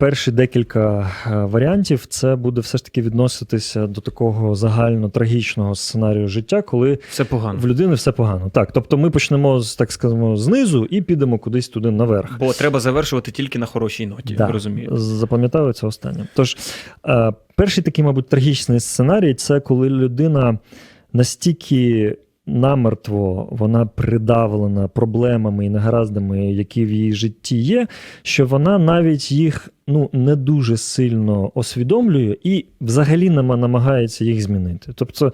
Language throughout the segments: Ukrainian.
перші декілька е, варіантів це буде все ж таки відноситися до такого загально трагічного сценарію життя, коли Все погано. в людини все погано. Так, тобто ми почнемо так скажемо знизу і підемо кудись туди наверх. Бо треба завершувати тільки на хорошій ноті. Да, розумієте? Запам'ятаю це останнє. Тож, е, перший такий, мабуть, трагічний сценарій це коли людина настільки намертво вона придавлена проблемами і негараздами, які в її житті є, що вона навіть їх ну, не дуже сильно усвідомлює і взагалі нема- намагається їх змінити. Тобто,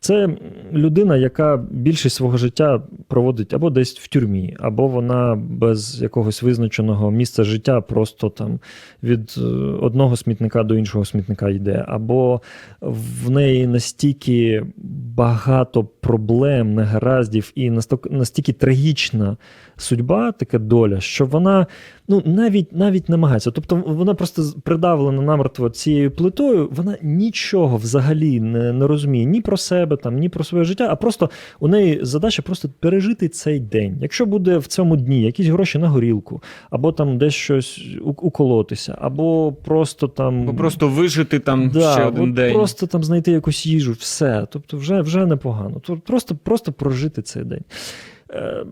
це людина, яка більшість свого життя проводить або десь в тюрмі, або вона без якогось визначеного місця життя просто там від е, одного смітника до іншого смітника йде, або в неї настільки багато проблем, негараздів і настільки трагічна судьба, така доля, що вона ну навіть навіть намагається. Тобто вона просто придавлена намертво цією плитою, вона нічого взагалі не, не розуміє ні про себе, там, ні про своє життя, а просто у неї задача просто пережити цей день. Якщо буде в цьому дні якісь гроші на горілку, або там десь щось уколотися, або просто там. Бо просто вижити там Да, ще один день. Просто там знайти якусь їжу, все. Тобто, вже, вже непогано. То Просто, просто прожити цей день. Е,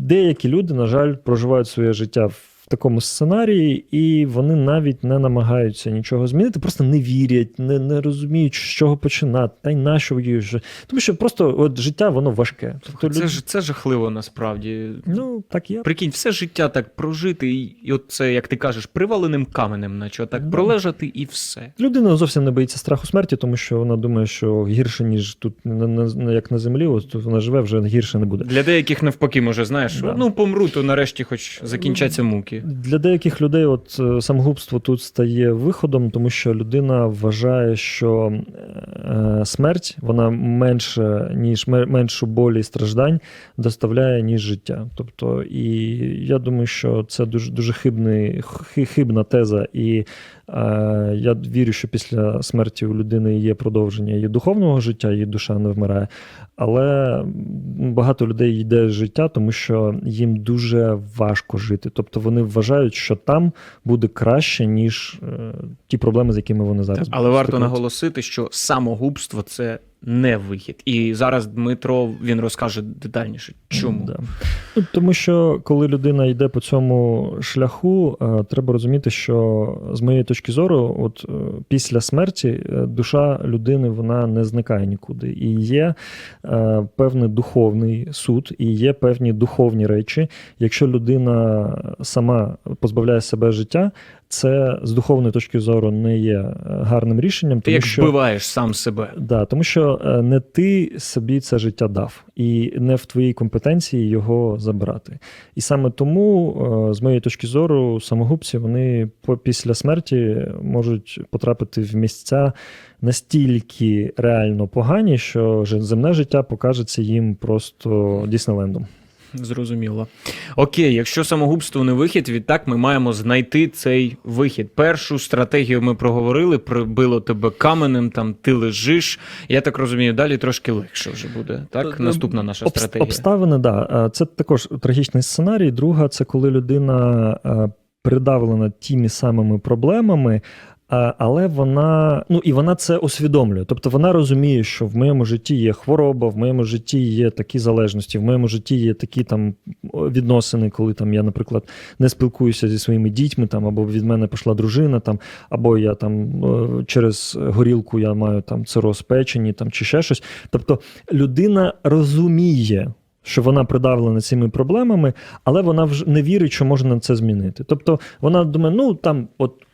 Деякі люди, на жаль, проживають своє життя в такому сценарії, і вони навіть не намагаються нічого змінити, просто не вірять, не, не розуміють, з чого починати, та й на що її вже. Тому що просто от життя воно важке. Тобто, Це ж це жахливо насправді. Ну, так є. Прикинь, все життя так прожити, і, і от це, як ти кажеш, приваленим каменем, наче так Да. пролежати і все. Людина зовсім не боїться страху смерті, тому що вона думає, що гірше, ніж тут, на, на, на- як на землі, ось тут вона живе, вже гірше не буде. Для деяких навпаки, може, знаєш, Да. ну помру, то нарешті хоч закінчаться муки. Для деяких людей от е, самогубство тут стає виходом, тому що людина вважає, що е, смерть вона менше, ніж ме- меншу болі і страждань доставляє, ніж життя. Тобто, і я думаю, що це дуже дуже хибний, хибна теза. І я вірю, що після смерті у людини є продовження її духовного життя, її душа не вмирає. Але багато людей йде з життя, тому що їм дуже важко жити. Тобто вони вважають, що там буде краще, ніж е, ті проблеми, з якими вони зараз. Але варто наголосити, що самогубство це не вихід. І зараз Дмитро він розкаже детальніше, чому. Да. Ну, тому що коли людина йде по цьому шляху, е, треба розуміти, що з моєї точки зору, от е, після смерті е, душа людини вона не зникає нікуди. І є певний духовний суд, і є певні духовні речі. Якщо людина сама позбавляє себе життя, це з духовної точки зору не є гарним рішенням, Ти тому як що вбиваєш сам себе. Да, тому що е, не ти собі це життя дав, і не в твоїй компетенції його забирати. І саме тому, е, з моєї точки зору, самогубці вони після смерті можуть потрапити в місця настільки реально погані, що земне життя покажеться їм просто Діснейлендом. Зрозуміло. Окей, якщо самогубство не вихід, відтак ми маємо знайти цей вихід. Першу стратегію ми проговорили, прибило тебе каменем, там ти лежиш. Я так розумію, далі трошки легше вже буде. Так, Е, наступна наша Обс- стратегія. Обставини, да. Е, Це також трагічний сценарій. Друга це коли людина е, придавлена тими самими проблемами. Але вона, ну і вона це усвідомлює. Тобто вона розуміє, що в моєму житті є хвороба, в моєму житті є такі залежності, в моєму житті є такі там відносини, коли там я, наприклад, не спілкуюся зі своїми дітьми, там або від мене пішла дружина, там, або я там через горілку я маю там цироз печені, там чи ще щось. Тобто людина розуміє. Що вона придавлена цими проблемами, але вона вже не вірить, що можна це змінити. Тобто вона думає, ну там, от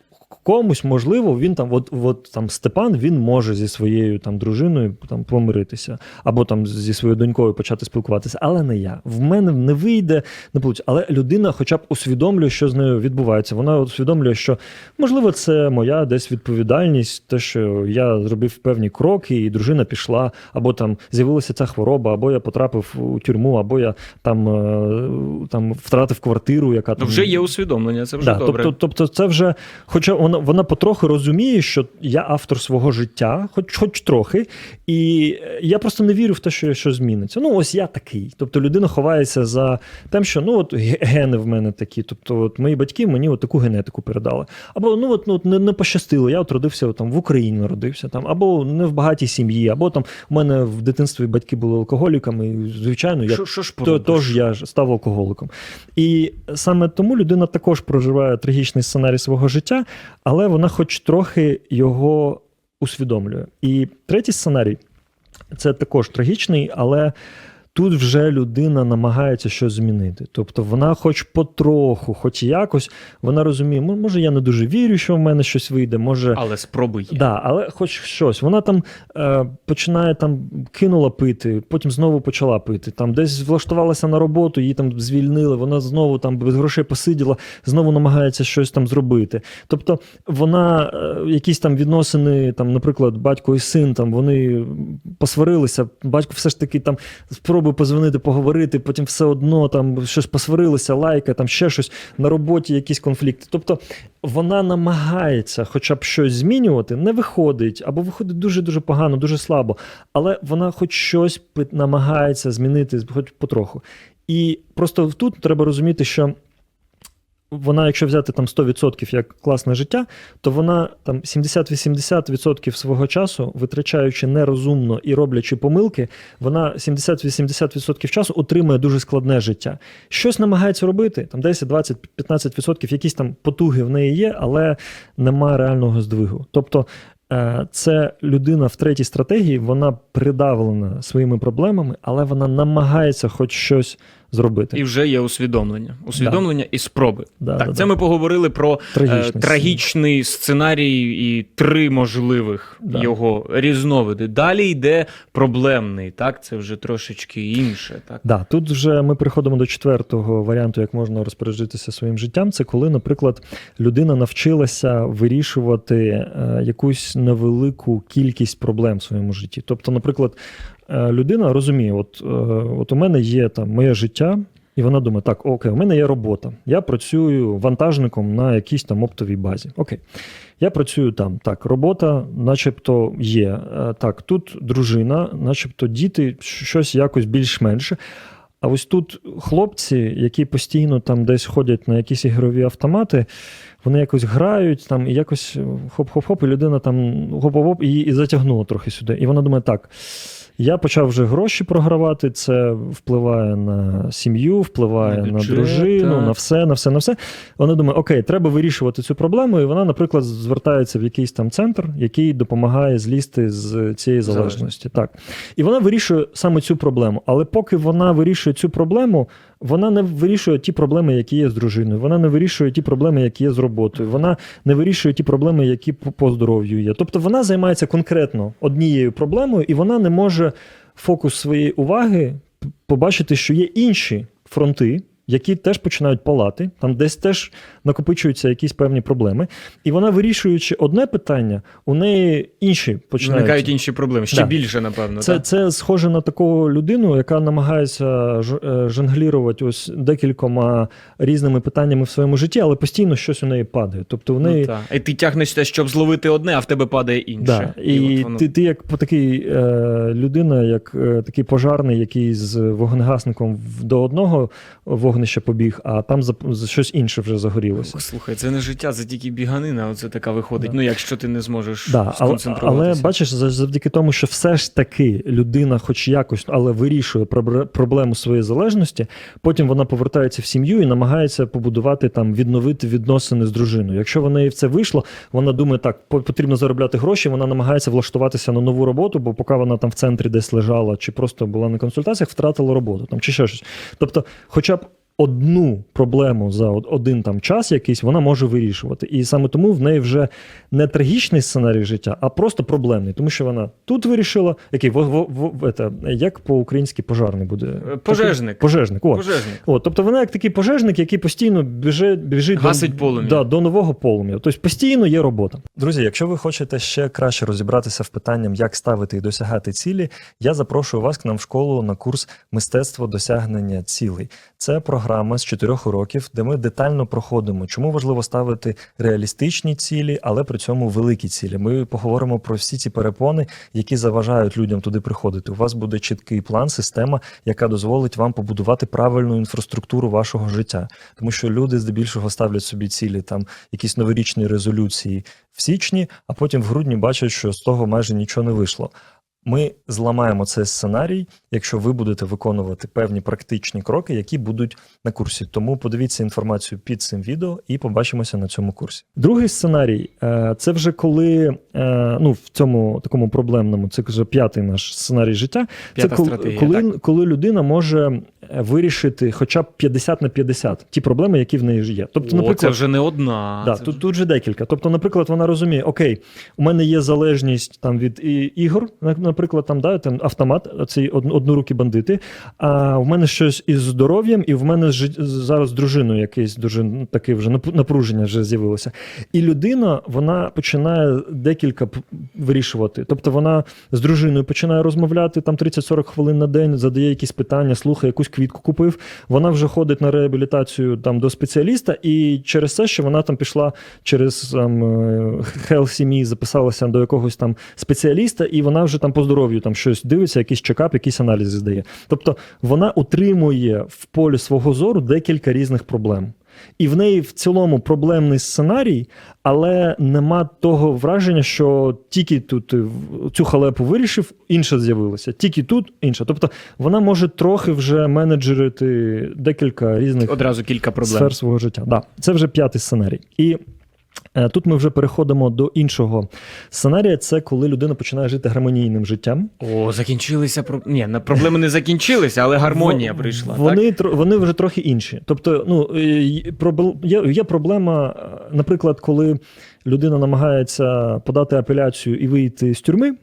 комусь можливо, він там, от, от там Степан він може зі своєю там дружиною там помиритися, або там зі своєю донькою почати спілкуватися, але не я. В мене не вийде, не вийде. Але людина, хоча б усвідомлює, що з нею відбувається. Вона усвідомлює, що можливо це моя десь відповідальність, те, що я зробив певні кроки, і дружина пішла, або там з'явилася ця хвороба, або я потрапив у тюрму, або я там, е, там втратив квартиру, яка Ну, там вже є усвідомлення, це вже Да, добре. тобто, тобто, це вже, хоча вона, вона потроху розуміє, що я автор свого життя, хоч, хоч трохи, і е, я просто не вірю в те, що щось зміниться. Ну, ось я такий. Тобто людина ховається за тим, що ну от гени в мене такі. Тобто, от мої батьки мені от таку генетику передали. Або ну от ну от не, не пощастило. Я от родився от, там в Україні, народився там, або не в багатій сім'ї, або там у мене в дитинстві батьки були алкоголіками. І, звичайно, я Що, що ж то, тож я став алкоголиком. І саме тому людина також проживає трагічний сценарій свого життя, але вона хоч трохи його усвідомлює. І третій сценарій це також трагічний, але. Тут вже людина намагається щось змінити. Тобто вона, хоч потроху, хоч якось, вона розуміє, може, я не дуже вірю, що в мене щось вийде, може, Але спроби є. Да, але хоч щось. Вона там е, починає там кинула пити, потім знову почала пити. Там десь влаштувалася на роботу, її там звільнили. Вона знову там без грошей посиділа, знову намагається щось там зробити. Тобто вона е, якісь там відносини, там, наприклад, батько і син, там вони посварилися. Батько все ж таки там спробує позвонити, поговорити, потім все одно там щось посварилися, лайка, там ще щось на роботі, якісь конфлікти. Тобто вона намагається хоча б щось змінювати, не виходить, або виходить дуже-дуже погано, дуже слабо. Але вона хоч щось намагається змінити, хоч потроху. І просто тут треба розуміти, що. Вона, якщо взяти там 100% як класне життя, то вона там 70-80% свого часу, витрачаючи нерозумно і роблячи помилки, вона 70-80% часу отримує дуже складне життя. Щось намагається робити, там 10, 20, 15%, якісь там потуги в неї є, але немає реального здвигу. Тобто е, це людина в третій стратегії, вона придавлена своїми проблемами, але вона намагається хоч щось зробити. І вже є усвідомлення. Усвідомлення і спроби. Да, так, да, це да. ми поговорили про Трагічний е, трагічний сценарій і три можливих Да. його різновиди. Далі йде проблемний, так? Це вже трошечки інше. Так? Да, тут вже ми переходимо до четвертого варіанту, як можна розпоряджитися своїм життям. Це коли, наприклад, людина навчилася вирішувати е, якусь невелику кількість проблем в своєму житті. Тобто, наприклад, е, людина розуміє, от, е, от у мене є там моє життя. І вона думає, так, окей, у мене є робота. Я працюю вантажником на якійсь там оптовій базі. Окей. Я працюю там. Так, робота, начебто, є. Е, Так, тут дружина, начебто діти, щось якось більш-менше. А ось тут хлопці, які постійно там десь ходять на якісь ігрові автомати, вони якось грають там і якось хоп-хоп-хоп, і людина там гоп-гоп, і її і затягнуло трохи сюди. І вона думає, так. Я почав вже гроші програвати. Це впливає на сім'ю, впливає На на, дружину, так. на все, на все, на все. Вона думає, окей, треба вирішувати цю проблему. І вона, наприклад, звертається в якийсь там центр, який допомагає злізти з цієї залежності. Так. І вона вирішує саме цю проблему. Але поки вона вирішує цю проблему, вона не вирішує ті проблеми, які є з дружиною. Вона не вирішує ті проблеми, які є з роботою. Вона не вирішує ті проблеми, які по здоров'ю є. Тобто вона займається конкретно однією проблемою, і вона не може фокус своєї уваги побачити, що є інші фронти. Які теж починають палати, там десь теж накопичуються якісь певні проблеми, і вона, вирішуючи одне питання, у неї інші починають Виникають інші проблеми. Ще Да. більше, напевно. це, так? це схоже на таку людину, яка намагається е, жонглірувати ось декількома різними питаннями в своєму житті, але постійно щось у неї падає. Тобто в неї. Ну, так. І ти тягнешся, щоб зловити одне, а в тебе падає інше. Да. І, от воно- ти, ти як по такий е, людина, як е, такий пожарний, який з вогнегасником до одного вогнища побіг, а там за, за щось інше вже загорілося. Слухай, це не життя, це тільки біганина, оце така виходить. Да. Ну, якщо ти не зможеш Да, сконцентруватися. але бачиш, за- завдяки тому, що все ж таки людина, хоч якось, але вирішує проблему своєї залежності, потім вона повертається в сім'ю і намагається побудувати там, відновити відносини з дружиною. Якщо в неї в це вийшло, вона думає, так, потрібно заробляти гроші, вона намагається влаштуватися на нову роботу, бо поки вона там в центрі десь лежала, чи просто була на консультаціях, втратила роботу там, чи ще щось. Тобто, хоча б. Одну проблему за один там час якийсь вона може вирішувати. І саме тому в неї вже не трагічний сценарій життя, а просто проблемний. Тому що вона тут вирішила, який ете, як по-українськи пожарний буде? Е, пожежник. Пожежник. От. Пожежник. От, тобто вона як такий пожежник, який постійно біжить, біжить Гасить до. Да, до нового полум'я. Тобто постійно є робота. Друзі, якщо ви хочете ще краще розібратися в питанням, як ставити і досягати цілі, я запрошую вас к нам в школу на курс мистецтво досягнення цілей. Це програма. Програма з чотирьох уроків, де ми детально проходимо, чому важливо ставити реалістичні цілі, але при цьому великі цілі. Ми поговоримо про всі ці перепони, які заважають людям туди приходити. У вас буде чіткий план, система, яка дозволить вам побудувати правильну інфраструктуру вашого життя. Тому що люди здебільшого ставлять собі цілі, там якісь новорічні резолюції в січні, а потім в грудні бачать, що з того майже нічого не вийшло. Ми зламаємо цей сценарій, якщо ви будете виконувати певні практичні кроки, які будуть на курсі. Тому подивіться інформацію під цим відео і побачимося на цьому курсі. Другий сценарій е, це вже коли е, ну в цьому такому проблемному, це вже п'ятий наш сценарій життя. П'ята це коли, стратегія, коли, коли людина може вирішити хоча б 50 на 50 ті проблеми, які в неї ж є. Тобто, О, наприклад, це вже не одна. Да, це тут, вже- тут же декілька. Тобто, наприклад, вона розуміє, окей, у мене є залежність там від ігор, наприклад, там, да, там автомат, ці однорукі бандити. А в мене щось із здоров'ям, і в мене жи- зараз з дружиною якесь дуже ну, таке вже напруження вже з'явилося. І людина вона починає декілька вирішувати. Тобто вона з дружиною починає розмовляти там 30-40 хвилин на день, задає якісь питання, слухає, якусь квітку купив. Вона вже ходить на реабілітацію там до спеціаліста, і через це, що вона там пішла через там, е, Health записалася до якогось там спеціаліста, і вона вже там по здоров'ю там щось дивиться, якийсь чекап, якісь аналізи здає. Тобто вона утримує в полі свого зору декілька різних проблем. І в неї в цілому проблемний сценарій, але нема того враження, що тільки тут в- цю халепу вирішив, інша з'явилася. Тільки тут інша. Тобто вона може трохи вже менеджерити декілька різних Одразу кілька проблем. сфер свого життя. Да, це вже п'ятий сценарій. І е, тут ми вже переходимо до іншого сценарія. Це коли людина починає жити гармонійним життям. О, закінчилися про... Ні, проблеми не закінчилися, але гармонія прийшла. Вони, так? тро- вони вже трохи інші. Тобто, ну, е, є, є проблема, е, наприклад, коли людина намагається подати апеляцію і вийти з тюрми.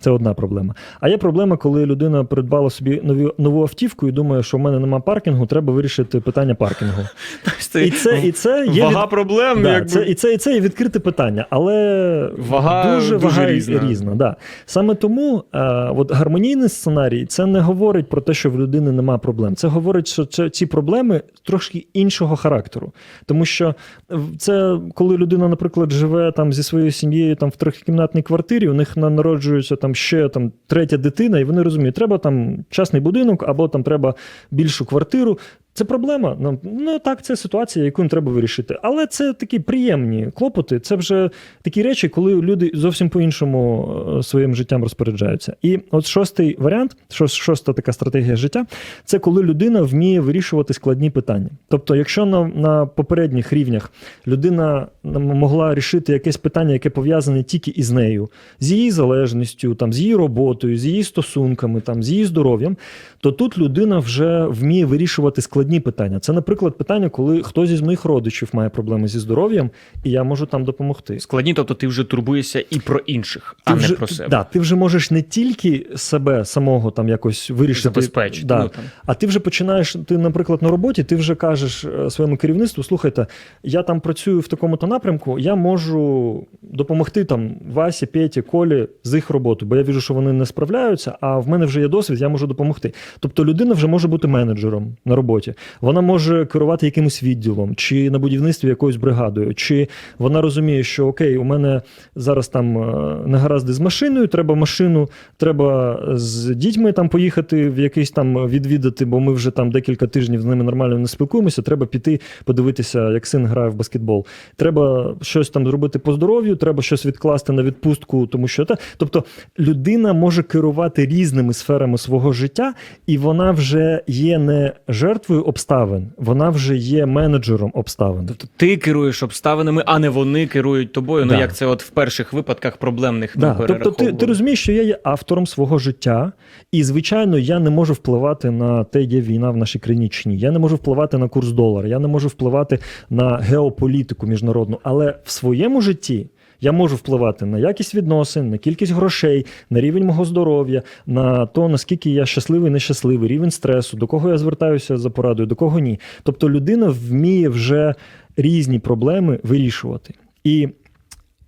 Це одна проблема. А є проблема, коли людина придбала собі нові, нову автівку і думає, що в мене нема паркінгу, треба вирішити питання паркінгу. І це, і це є Вага від- проблем, Да, якби... це, і, це, і це є відкрите питання, але Вага дуже, дуже вага різна. різна да. Саме тому е, от гармонійний сценарій це не говорить про те, що в людини нема проблем. Це говорить, що це, ці проблеми трошки іншого характеру. Тому що в- це коли людина, наприклад, живе там зі своєю сім'єю там в трьохкімнатній квартирі, у них на- народжується там ще там третя дитина, і вони розуміють, треба там частний будинок або там треба більшу квартиру. Це проблема. Ну, ну так, це ситуація, яку їм треба вирішити. Але це такі приємні клопоти. Це вже такі речі, коли люди зовсім по-іншому е, своїм життям розпоряджаються. І от шостий варіант, шоста така стратегія життя, це коли людина вміє вирішувати складні питання. Тобто, якщо на, на попередніх рівнях людина могла рішити якесь питання, яке пов'язане тільки із нею, з її залежністю, там, з її роботою, з її стосунками, там, з її здоров'ям, то тут людина вже вміє вирішувати складні питання. Це, наприклад, питання, коли хтось із моїх родичів має проблеми зі здоров'ям, і я можу там допомогти. Складні, тобто ти вже турбуєшся і про інших, а вже, не про себе. Да, ти вже можеш не тільки себе самого там якось вирішити, Забезпечити. Да, Ну, там. а ти вже починаєш, ти, наприклад, на роботі, ти вже кажеш е, своєму керівництву: слухайте, я там працюю в такому-то напрямку, я можу допомогти там Васі, Петі, Колі з їх роботою, бо я віжу, що вони не справляються, а в мене вже є досвід, я можу допомогти. Тобто людина вже може бути менеджером на роботі. Вона може керувати якимось відділом, чи на будівництві якоюсь бригадою, чи вона розуміє, що окей, у мене зараз там е, негаразди з машиною, треба машину, треба з дітьми там поїхати в якийсь там відвідати, бо ми вже там декілька тижнів з ними нормально не спілкуємося. Треба піти подивитися, як син грає в баскетбол. Треба щось там зробити по здоров'ю, треба щось відкласти на відпустку, тому що та. Тобто людина може керувати різними сферами свого життя, і вона вже є не жертвою обставин, вона вже є менеджером обставин. Тобто ти керуєш обставинами, а не вони керують тобою. Да. Ну як це от в перших випадках проблемних Да. Тобто ти, ти розумієш, що я є автором свого життя, і, звичайно, я не можу впливати на те, є війна в нашій країні чи ні. Я не можу впливати на курс долара, я не можу впливати на геополітику міжнародну, але в своєму житті. Я можу впливати на якість відносин, на кількість грошей, на рівень мого здоров'я, на то, наскільки я щасливий, нещасливий, рівень стресу, до кого я звертаюся за порадою, до кого ні. Тобто людина вміє вже різні проблеми вирішувати. І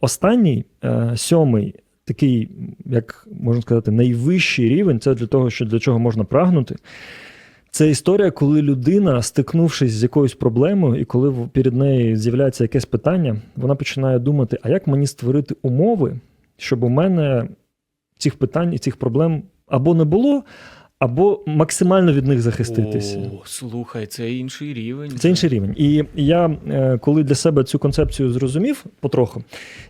останній, е, сьомий, такий, як можна сказати, найвищий рівень, це для того, що для чого можна прагнути. Це історія, коли людина, стикнувшись з якоюсь проблемою, і коли перед нею з'являється якесь питання, вона починає думати: а як мені створити умови, щоб у мене цих питань і цих проблем або не було, або максимально від них захиститися. О, слухай, це інший рівень. Це інший рівень. І я, е, коли для себе цю концепцію зрозумів потроху,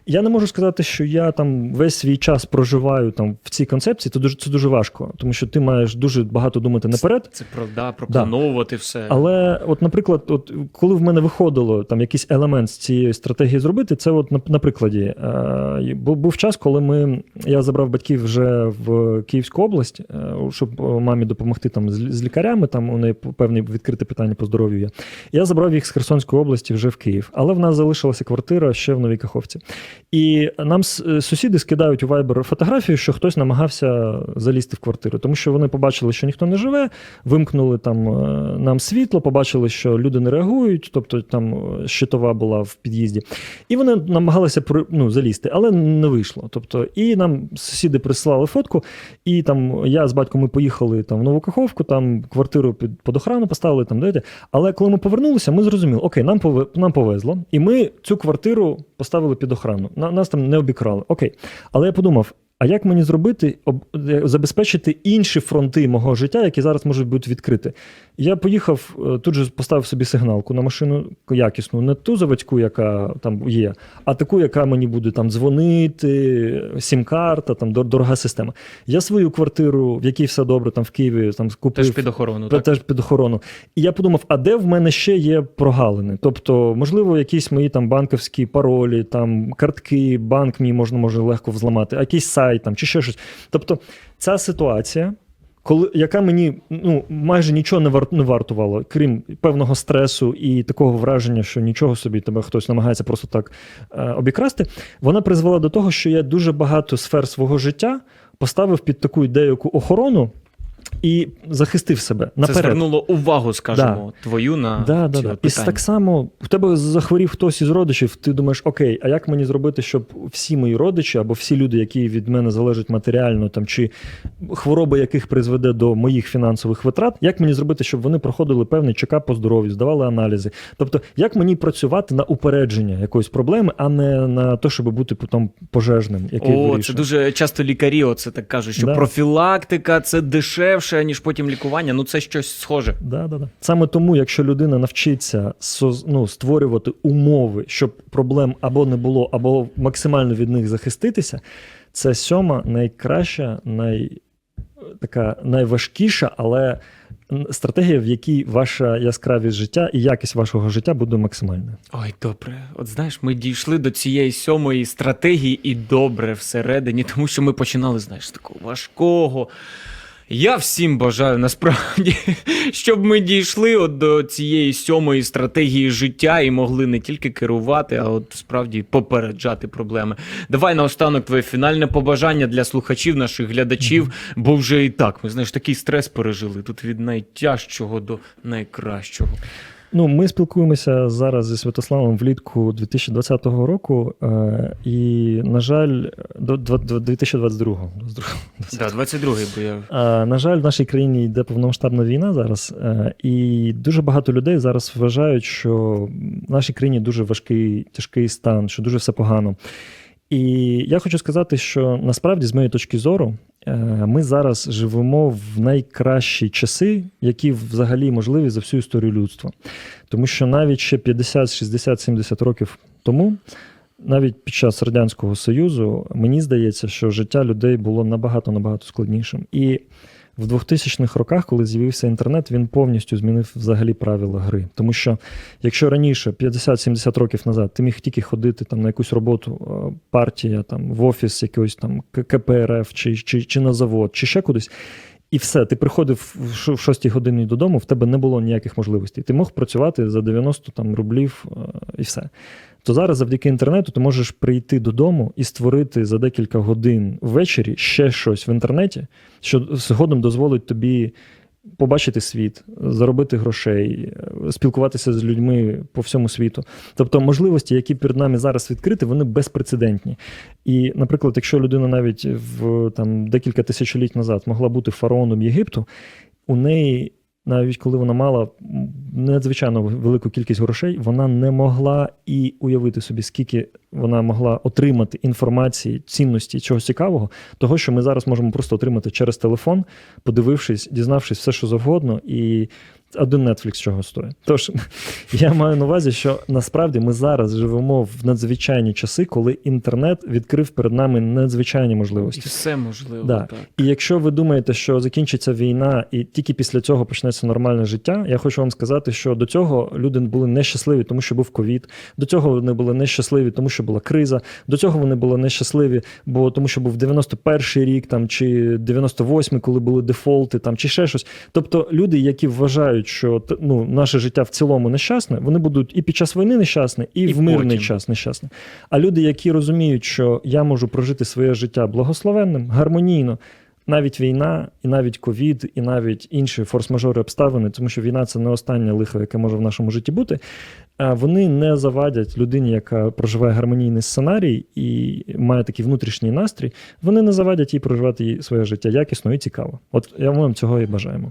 я не можу сказати, що я там весь свій час проживаю там в цій концепції. Це дуже це дуже важко, тому що ти маєш дуже багато думати наперед. Це правда, проплановувати все. Але, от, наприклад, от коли в мене виходило там якийсь елемент з цієї стратегії зробити, це от на, на прикладі. Е, був, був час, коли ми я забрав батьків вже в Київську область, е, щоб е, мамі допомогти там з, лікарями. Там у неї певне відкрите питання по здоров'ю є. Я забрав їх з Херсонської області вже в Київ. Але в нас залишилася квартира ще в Новій Каховці. І нам е, сусіди скидають у Viber фотографію, що хтось намагався залізти в квартиру, тому що вони побачили, що ніхто не живе, вимкнули там е, нам світло, побачили, що люди не реагують, тобто там е, щитова була в під'їзді. І вони намагалися ну, залізти, але не вийшло. Тобто, і нам сусіди прислали фотку, і там я з батьком ми поїхали там в Нову Каховку, там квартиру під, під охрану поставили, там дайте. Але коли ми повернулися, ми зрозуміли, окей, нам пове, нам повезло, і ми цю квартиру поставили під охрану. На, нас там не обікрали. Окей. Але я подумав. А як мені зробити, об, е, забезпечити інші фронти мого життя, які зараз можуть бути відкриті? Я поїхав, е, тут же поставив собі сигналку на машину якісну, не ту заводську, яка там є, а таку, яка мені буде там дзвонити, сім-карта, там дорога система. Я свою квартиру, в якій все добре, там в Києві там купив. Теж під охорону. Так? Теж під охорону. І я подумав, а де в мене ще є прогалини? Тобто, можливо, якісь мої там банківські паролі, там картки, банк мій можна може легко взламати, а якийсь сайт там чи ще щось. Тобто, ця ситуація. Коли яка мені ну майже нічого не вар, не вартувала, крім певного стресу і такого враження, що нічого собі тебе хтось намагається просто так е, обікрасти, вона призвела до того, що я дуже багато сфер свого життя поставив під таку деяку охорону і захистив себе Це наперед. звернуло увагу, скажімо, твою на Да, да, да. І так само в тебе захворів хтось із родичів, ти думаєш, окей, а як мені зробити, щоб всі мої родичі або всі люди, які від мене залежать матеріально, там чи хвороба яких призведе до моїх фінансових витрат, як мені зробити, щоб вони проходили певний чекап по здоров'ю, здавали аналізи? Тобто, як мені працювати на упередження якоїсь проблеми, а не на те, щоб бути потім пожежним, який О, вирішує. це дуже часто лікарі оце так кажуть, що Да. профілактика це дешевше, ніж потім лікування. Ну це щось схоже. Да, да, да. Саме тому, якщо людина навчиться ну, створювати умови, щоб проблем або не було, або максимально від них захиститися, це сьома найкраща, най... така найважкіша, але стратегія, в якій ваша яскравість життя і якість вашого життя буде максимальною. Ой, добре. От знаєш, ми дійшли до цієї сьомої стратегії і добре всередині, тому що ми починали, знаєш, з такого важкого. Я всім бажаю насправді, щоб ми дійшли от до цієї сьомої стратегії життя і могли не тільки керувати, а от справді попереджати проблеми. Давай наостанок твоє фінальне побажання для слухачів, наших глядачів, бо вже і так ми знаєш такий стрес пережили тут від найтяжчого до найкращого. Ну, ми спілкуємося зараз зі Святославом влітку 2020 року, е, і, на жаль, до, до, до 2022. Да, 22-й, бо я А, На жаль, в нашій країні йде повномасштабна війна зараз, е, і дуже багато людей зараз вважають, що в нашій країні дуже важкий, тяжкий стан, що дуже все погано. І я хочу сказати, що насправді, з моєї точки зору, е, ми зараз живемо в найкращі часи, які взагалі можливі за всю історію людства. Тому що навіть ще 50, 60, 70 років тому, навіть під час Радянського Союзу, мені здається, що життя людей було набагато набагато складнішим. І в 2000-х роках, коли з'явився інтернет, він повністю змінив взагалі правила гри. Тому що якщо раніше, 50-70 років назад, ти міг тільки ходити там на якусь роботу, е, партія, там в офіс якогось там КПРФ чи, чи, чи на завод, чи ще кудись. І все, ти приходив в ш- в 6 годині додому, в тебе не було ніяких можливостей. Ти мог працювати за 90 там, рублів е, і все. То зараз, завдяки інтернету, ти можеш прийти додому і створити за декілька годин ввечері ще щось в інтернеті, що згодом дозволить тобі побачити світ, заробити грошей, спілкуватися з людьми по всьому світу. Тобто можливості, які перед нами зараз відкриті, вони безпрецедентні. І, наприклад, якщо людина навіть в там декілька тисячоліть назад могла бути фараоном Єгипту, у неї навіть коли вона мала надзвичайно велику кількість грошей, вона не могла і уявити собі, скільки вона могла отримати інформації, цінності, чогось цікавого, того, що ми зараз можемо просто отримати через телефон, подивившись, дізнавшись все, що завгодно, і один Netflix чого стоїть. Тож я маю на увазі, що насправді ми зараз живемо в надзвичайні часи, коли інтернет відкрив перед нами надзвичайні І можливості. все можливо. Да. Так. І якщо ви думаєте, що закінчиться війна, і тільки після цього почнеться нормальне життя, я хочу вам сказати, що до цього люди були нещасливі, тому що був ковід. До цього вони були нещасливі, тому що була криза. До цього вони були нещасливі, бо тому, що був 91-й рік, там чи 98-й, коли були дефолти, там чи ще щось. Тобто люди, які вважають, що ну, наше життя в цілому нещасне, вони будуть і під час війни нещасні, і, І в мирний потім. час нещасні. А люди, які розуміють, що я можу прожити своє життя благословенним, гармонійно, навіть війна, і навіть ковід, і навіть інші форс-мажори обставини, тому що війна це не останнє лихо, яке може в нашому житті бути. Вони не завадять людині, яка проживає гармонійний сценарій і має такий внутрішній настрій. Вони не завадять їй проживати своє життя якісно і цікаво. От я вам цього і бажаємо.